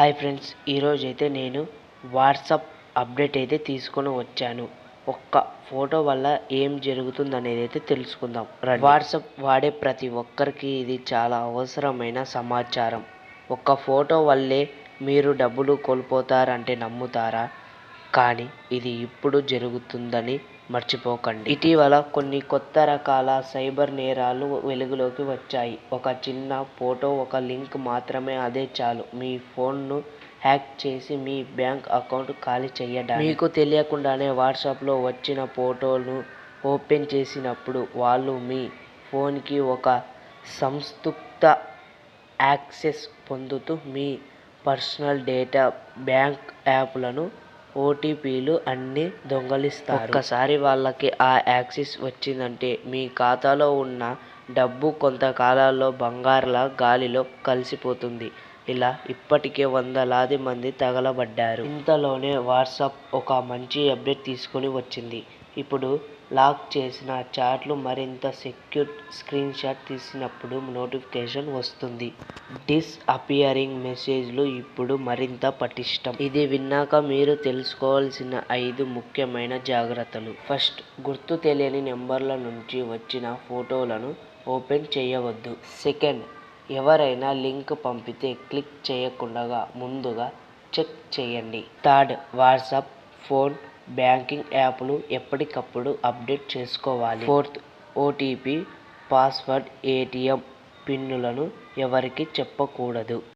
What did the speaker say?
Hi friends ఈరోజు అయితే నేను వాట్సాప్ అప్డేట్ అయితే తీసుకొని వచ్చాను. ఒక్క ఫోటో వల్ల ఏం జరుగుతుంది అనేది అయితే తెలుసుకుందాం. వాట్సాప్ వాడే ప్రతి ఒక్కరికి ఇది చాలా అవసరమైన సమాచారం. ఒక్క ఫోటో వల్లే మీరు డబ్బులు కోల్పోతారంటే నమ్ముతారా? కానీ ఇది ఇప్పుడు జరుగుతుందని మర్చిపోకండి. ఇటీవల కొన్ని కొత్త రకాల సైబర్ నేరాలు వెలుగులోకి వచ్చాయి. ఒక చిన్న ఫోటో ఒక లింక్ మాత్రమే అదే చాలు. మీ ఫోన్ను హ్యాక్ చేసి మీ బ్యాంక్ అకౌంట్ ఖాళీ చేయడానికి. మీకు తెలియకుండానే వాట్సాప్లో వచ్చిన ఫోటోను ఓపెన్ చేసినప్పుడు వాళ్ళు మీ ఫోన్కి ఒక సంస్థుప్త యాక్సెస్ పొందుతూ మీ పర్సనల్ డేటా బ్యాంక్ యాప్లను ఓటీపీలు అన్నీ దొంగలిస్తారు. ఒక్కసారి వాళ్ళకి ఆ యాక్సెస్ వచ్చిందంటే మీ ఖాతాలో ఉన్న డబ్బు కొంతకాలంలో బంగారంలా గాలిలో కలిసిపోతుంది. ఇలా ఇప్పటికే వందలాది మంది తగలబడ్డారు. ఇంతలోనే వాట్సాప్ ఒక మంచి అప్డేట్ తీసుకొని వచ్చింది. ఇప్పుడు లాక్ చేసిన చాట్లు మరింత సెక్యూర్ స్క్రీన్ షాట్ తీసినప్పుడు నోటిఫికేషన్ వస్తుంది. డిస్ అపియరింగ్ మెసేజ్లు ఇప్పుడు మరింత పటిష్టం. ఇది విన్నాక మీరు తెలుసుకోవాల్సిన ఐదు ముఖ్యమైన జాగ్రత్తలు. ఫస్ట్ గుర్తు తెలియని నెంబర్ల నుంచి వచ్చిన ఫోటోలను ఓపెన్ చేయవద్దు. సెకండ్ ఎవరైనా లింక్ పంపితే క్లిక్ చేయకుండా ముందుగా చెక్ చేయండి. థర్డ్ వాట్సాప్ ఫోన్ బ్యాంకింగ్ యాప్లు ఎప్పటికప్పుడు అప్డేట్ చేసుకోవాలి. ఫోర్త్ ఓటీపీ పాస్వర్డ్ ఏటీఎం పిన్నులను ఎవరికి చెప్పకూడదు.